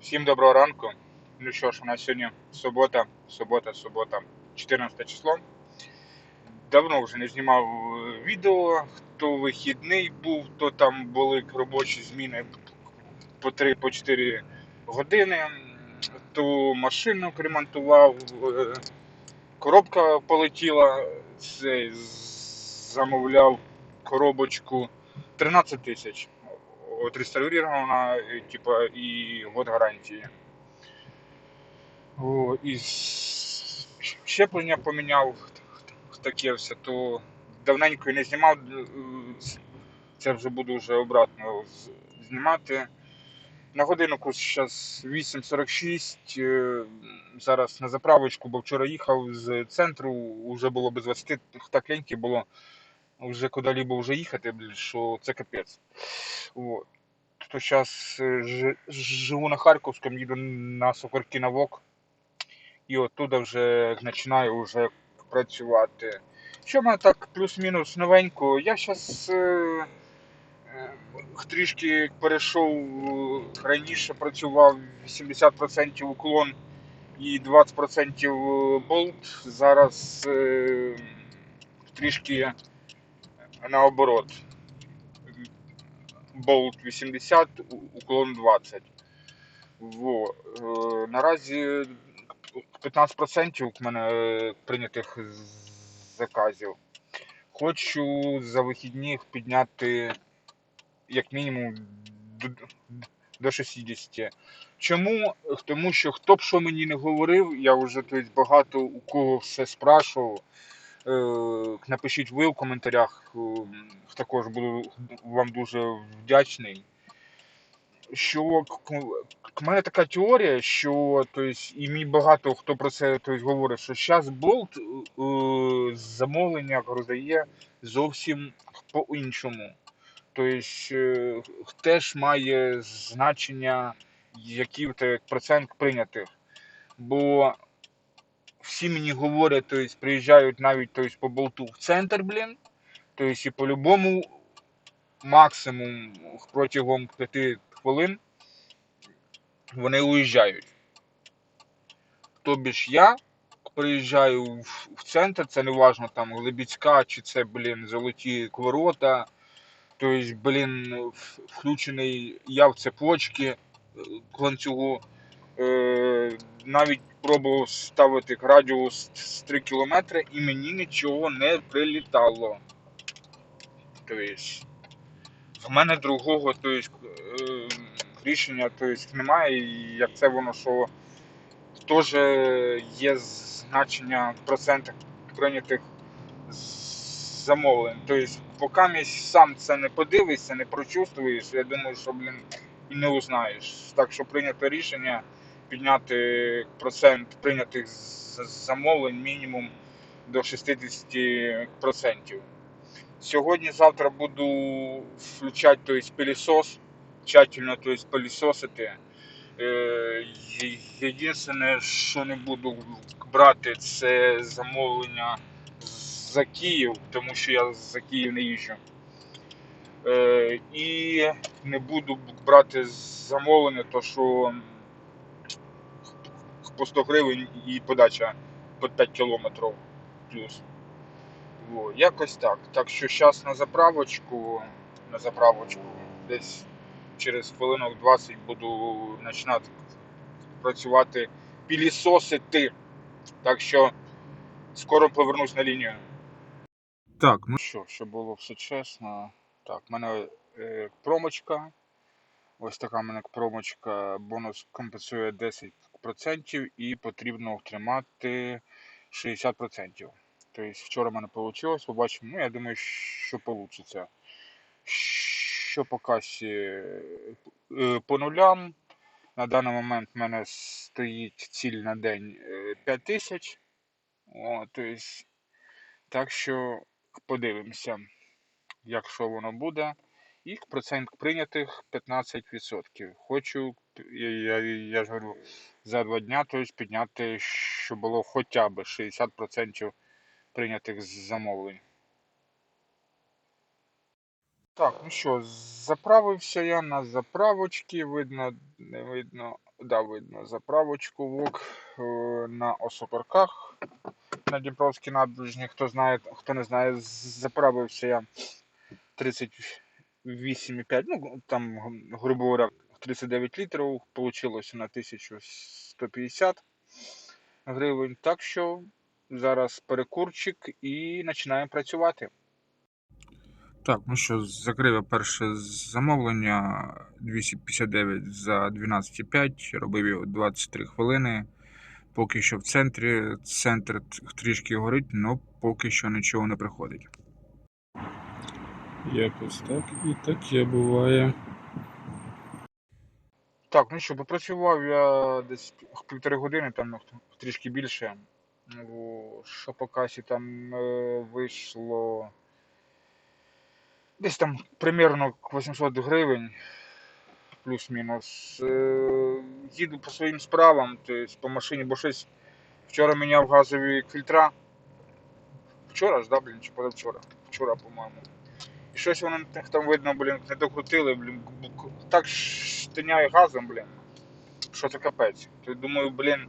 Всім доброго ранку. Ну що ж, у нас сьогодні субота, субота, субота, 14 число. Давно вже не знімав е, відео. Хто вихідний був, то там були робочі зміни по 3-4 години. То машину ремонтував, е, коробка полетіла, замовляв коробочку 13 тисяч. Отреставрирована, е, типа, і год гарантії. О, щеплення поміняв таке все, то давненько і не знімав. е, Це вже буду вже обратно знімати. На годиннику зараз 8.46. е, Зараз на заправочку, бо вчора їхав з центру, вже було без 20, так леньки було вже куди-либо вже їхати, блін, що це капець. От. То зараз живу на Харківському, їду на Сокорки на ВОК. І оттуда вже починаю вже працювати. Що мене так плюс-мінус новенько? Я зараз е, е, трішки перейшов е, раніше працював 80% уклон і 20% болт. Зараз е, трішки наоборот. Болт 80, уклон 20. Во. Е, наразі 15% у мене е, прийнятих заказів. Хочу за вихідних підняти як мінімум до 60. Чому? Тому що хто б що мені не говорив, я вже тобто, багато у кого все спрашував. Е, Напишіть ви в коментарях, е, також буду вам дуже вдячний. Що к мене така теорія, що тобто, і мій багато хто про це тобто, говорить, що зараз болт е, замовлення роздає зовсім по-іншому. Тобто теж має значення, який процент прийнятих. Бо всі мені говорять, тобто, приїжджають навіть тобто, по болту в центр, блін. Тобто, і по-любому максимум протягом 5 хвилин вони уїжджають. Тобі ж я приїжджаю в, в центр, це не важно там Глибіцька чи це, блін, золоті ворота. Тобто, блін, включений я в цепочки е, ланцюгу. Е, навіть пробував ставити радіус з 3 км і мені нічого не прилітало. Тобто, в мене другого тобто, е, рішення тобто, немає, і як це воно, що теж є значення в процентів прийнятих замовлень. Тобто, поки мій сам це не подивишся, не прочувствуєш, я думаю, що блін, і не узнаєш. Так що прийнято рішення підняти процент прийнятих замовлень мінімум до 60%. Сьогодні-завтра буду включати то есть, пилісос, тщательно то пилісосити. Е, Єдине, що не буду брати, це замовлення за Київ, тому що я за Київ не їжджу. Е, І не буду брати замовлення, то що по 100 гривень і подача по 5 кілометрів плюс. Во, якось так. Так що зараз на заправочку, на заправочку, десь через хвилинок 20 буду починати працювати, пілісосити. Так що скоро повернусь на лінію. Так, ну що, щоб було все чесно. Так, в мене е, промочка. Ось така в мене промочка. Бонус компенсує 10% і потрібно втримати 60%. Тобто вчора в мене вийшло, побачимо. Ну, я думаю, що вийде. Що по касі Е, по нулям. На даний момент в мене стоїть ціль на день е, 5 тисяч. Тобто, так що подивимося, як що воно буде. І процент прийнятих 15%. Хочу, я, я, я ж говорю, за два дня тобто, підняти, щоб було хоча б 60% прийнятих замовлень. Так, ну що, заправився я на заправочці, видно, не видно, да, видно заправочку ВОК е, на Осокорках на Дніпровській набережні. Хто знає, хто не знає, заправився я 38,5, ну там, грубо говоря, 39 літрів, получилося на 1150 гривень. Так що зараз перекурчик і починаємо працювати. Так, ну що, закрив я перше замовлення 259 за 12,5, робив його 23 хвилини. Поки що в центрі, центр трішки горить, але поки що нічого не приходить. Якось так і таке буває. Так, ну що, попрацював я десь півтори години, там ну, трішки більше. Ну, Що по касі там е, вийшло десь там примерно 800 гривень, плюс-мінус. Е, Їду по своїм справам, тобто по машині, бо щось вчора міняв газові фільтра. Вчора ж, да, блін, чи позавчора? Вчора, по-моєму. Щось вони там видно, блін, не докрутили, блін, так штиняє газом, блін. Що це капець. То думаю, блін,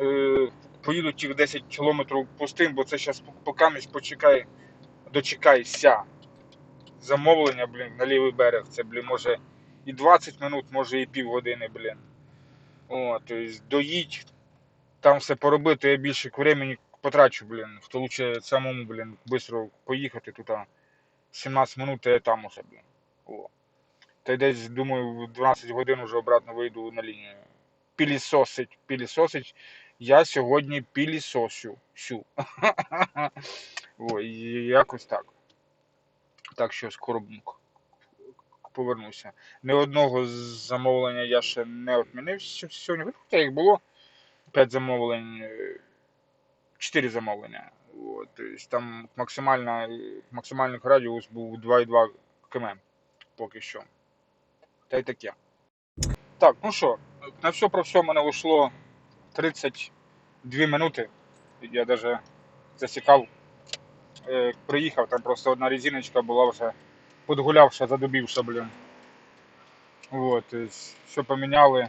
е, поїду тих 10 кілометрів пустим, бо це зараз покамість почекай, дочекайся. Замовлення, блін, на лівий берег. Це, блін, може і 20 минут, може і півгодини, блін. О, тобто доїдь, там все поробити, я більше времени потрачу, блін. Хто лучше самому, блін, швидко поїхати тут. А 17 минут я там уже, блін. О. Та й десь, думаю, в 12 годин вже обратно вийду на лінію. Пілісосить, пілісосить. Я сьогодні пілісосю. Сю. Ой, якось так. Так що скоро повернуся. Ні одного замовлення я ще не відмінив сьогодні. Хоча їх було 5 замовлень, 4 замовлення. От, там максимальна, максимальний радіус був 2,2 км поки що. Та й таке. Так, ну що, на все про все мене ушло 32 минути. Я навіть засікав. Е, приїхав, там просто одна резиночка була вже подгулявша, задубівша, блін. Вот, все поміняли,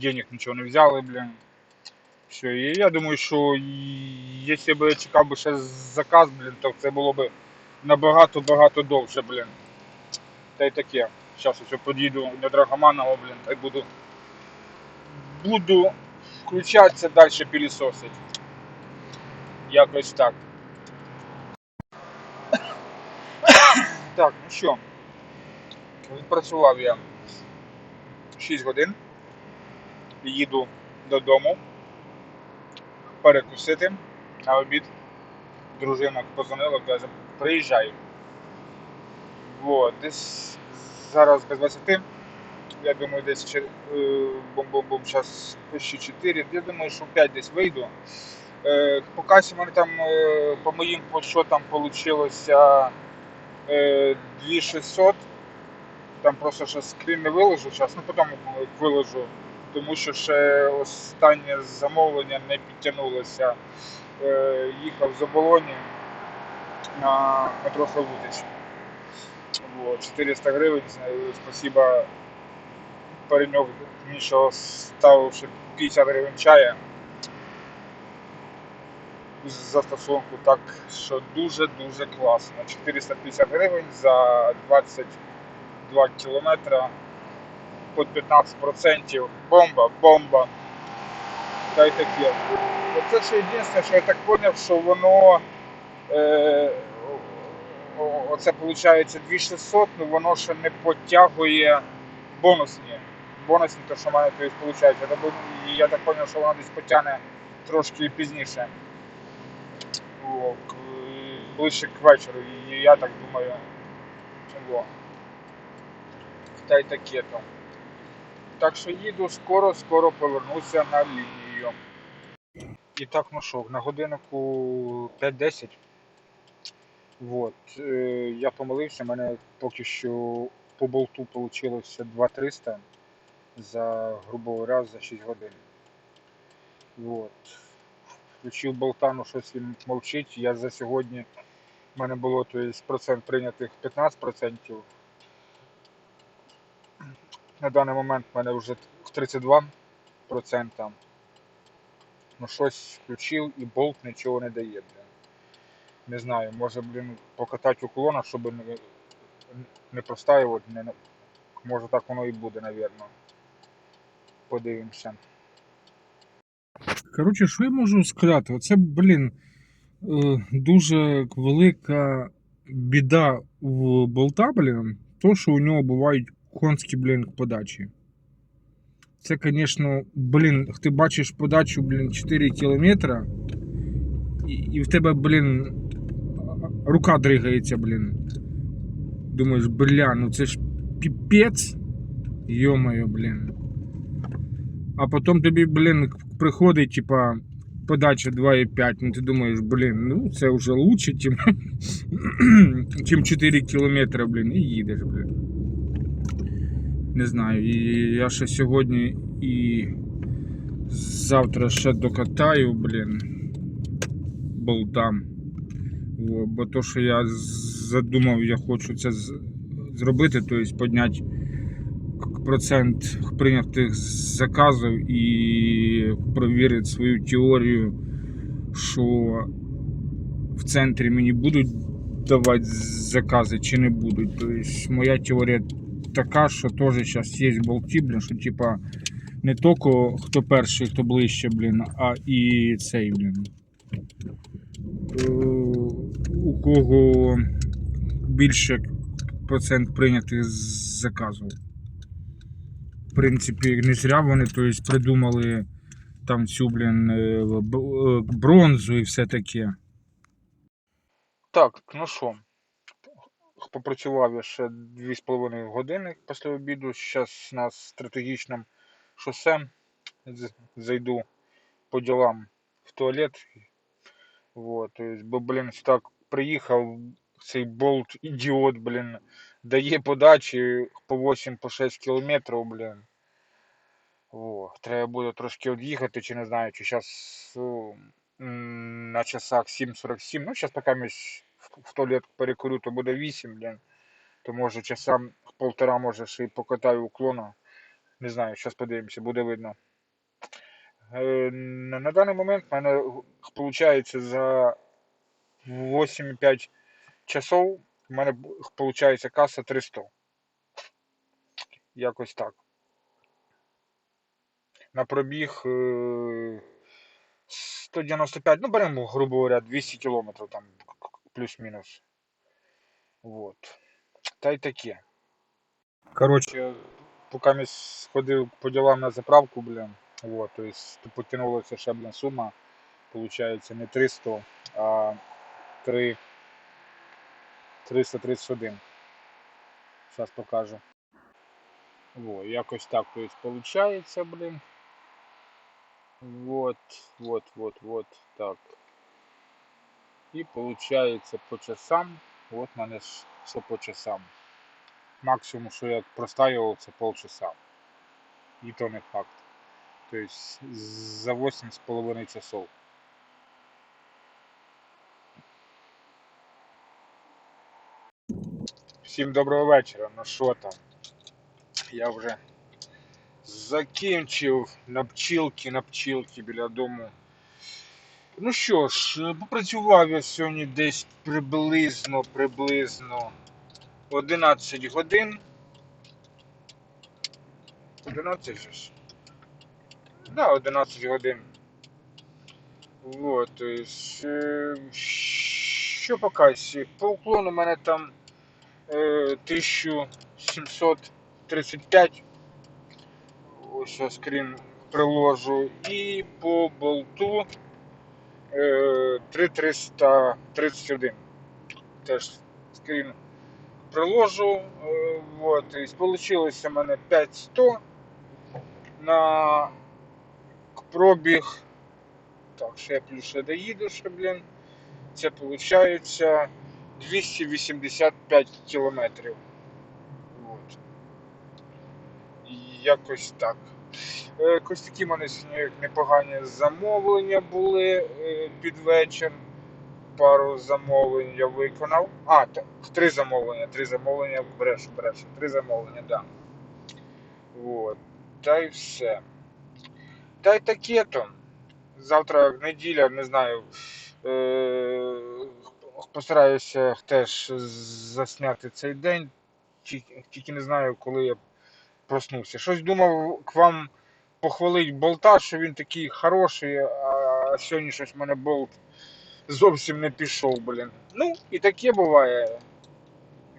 денег нічого не взяли, блін. Все, і я думаю, що якщо б я чекав би ще заказ, блін, то це було б набагато-багато довше, блін. Та й таке. Зараз я під'їду до Драгоманова, блін, та й буду. Буду включатися далі пілісосить. Якось так. Так, ну що, відпрацював я 6 годин. Їду додому перекусити на обід. Дружина позвонила, каже, приїжджай. Вот, десь зараз без 20. Я думаю, десь е, бум-бум-бум, зараз почти 4. Я думаю, що 5 десь вийду. Е, По касі мене там, е, по моїм подсчетам, вийшло 2600. Там просто ще скрін не виложу зараз, ну потім виложу, тому що ще останнє замовлення не підтягнулося. Е, Їхав з оболоні на метро Славутич. Вот, 400 гривень, спасибо пареньок мені що ставив ще 50 гривень чая за стосунку, так що дуже-дуже класно. 450 гривень за 22 кілометра під 15%. Бомба, бомба. Та й таке. Оце ще єдине, що я так зрозумів, що воно е, оце виходить 2600, але воно ще не потягує бонусні. Бонусні, то що мене тобто, виходить. Я, так зрозумів, що воно десь потягне трошки пізніше. О, ближче к вечору. І я так думаю, чого. Та й таке то. Так що їду скоро, скоро повернуся на лінію. І так, ну що, на годиннику 5.10. Вот. Е, я помилився, в мене поки що по болту вийшло 2300 за, грубо говоря, за 6 годин. Вот. Включив болта, ну щось він мовчить. Я за сьогодні в мене було то есть, процент прийнятих 15%, На даний момент в мене вже 32%. Ну щось включив і болт нічого не дає, блін. Не знаю, може, блін, покатати уклона, щоб не, не простаювати. Не, може так воно і буде, напевно. Подивимося. Коротше, що я можу сказати? Оце, блін, е, дуже велика біда в болта, блін, то, що у нього бувають конські, блін, подачі. Це, звісно, блін, ти бачиш подачу, блін, 4 кілометра, і, і в тебе, блін, рука дригається, блін. Думаєш, бля, ну це ж піпець. Йо-моє, блін. А потім тобі, блін, приходить, типа, подача 2,5. Ну ти думаєш, блін, ну це вже лучше, чим, чим 4 кілометри, блін, і їдеш, блін. Не знаю, і я ще сьогодні і завтра ще докатаю, блін, болтам. Бо то, що я задумав, я хочу це зробити, тобто підняти процент прийнятих заказів і провірити свою теорію, що в центрі мені будуть давати закази чи не будуть. Тобто моя теорія така, що теж зараз є болті, блін, що типа не тільки хто перший, хто ближче, блін, а і цей, блін. Е, У кого більше процент прийнятих заказів. В принципі, не зря вони тобто, придумали там цю, блін, е, е, бронзу і все таке. Так, ну що, попрацював я ще 2,5 години після обіду. Зараз на стратегічному шосе зайду по ділам в туалет. Вот, бо, блін, так приїхав цей болт ідіот, блін, дає подачі по 8-6 кілометрів, блін. О, треба буде трошки від'їхати, чи не знаю, чи зараз на часах 7.47. Ну, зараз поки ми ж в, туалет перекурю, то буде 8, блін. То може часа полтора, може ще й покатаю уклона. Не знаю, зараз подивимося, буде видно. Е, На, даний момент в мене виходить за 8,5 часов в мене виходить каса 300. Якось так. На пробіг е, 195, ну беремо, грубо говоря, 200 кілометрів там плюс-мінус. Вот. Та й таке. Коротше, поки ми сходив по ділам на заправку, блін. Вот, то есть потянулася ще, блін, сума. Получається не 300, а 3 331. Зараз покажу. Во, якось так, то есть получается, блин. Вот, вот, вот, вот, так. И получается по часам, вот в мене що по часам. Максимум, що я простаював, це полчаса. І то не факт. То есть за 8,5 часов. Всім доброго вечора. Ну що там? Я вже закінчив на пчілки, на пчілки біля дому. Ну що ж, попрацював я сьогодні десь приблизно, приблизно 11 годин. 11 же ж? Да, 11 годин. Вот, е, що по касі? По уклону у мене там е, 1735. Ось я скрін приложу. І по болту е, 3331. Теж скрін приложу. Е, вот, і получилось у мене 5100 на пробіг. Так, ще я плюс ще доїду, ще, блін. Це виходить 285 кілометрів. От. Якось так. Е, Якось такі в мене сьогодні непогані замовлення були е, під вечір. Пару замовлень я виконав. А, три замовлення, три замовлення, брешу, брешу, три замовлення, так. Да. Вот. Та й все. Та й таке то. Завтра неділя, не знаю. Е- постараюся теж засняти цей день. Тільки не знаю, коли я проснувся. Щось думав к вам похвалить болта, що він такий хороший, а сьогодні щось в мене болт зовсім не пішов, блін. Ну, і таке буває.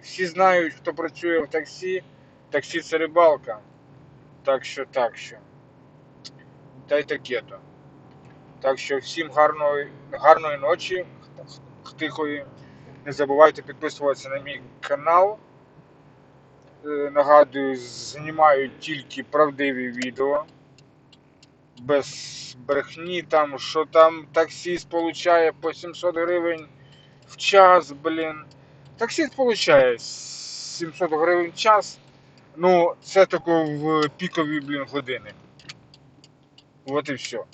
Всі знають, хто працює в таксі. Таксі це рибалка. Так що, так що. Та й таке то. Так що всім гарної, гарної ночі, тихої. Не забувайте підписуватися на мій канал. Е, Нагадую, знімаю тільки правдиві відео. Без брехні, там, що там таксист получає по 700 гривень в час, блін. Таксист получає 700 гривень в час. Ну, це тако в пікові, блін, години. От і все.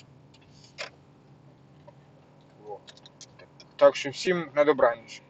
Так що всім на добраніч.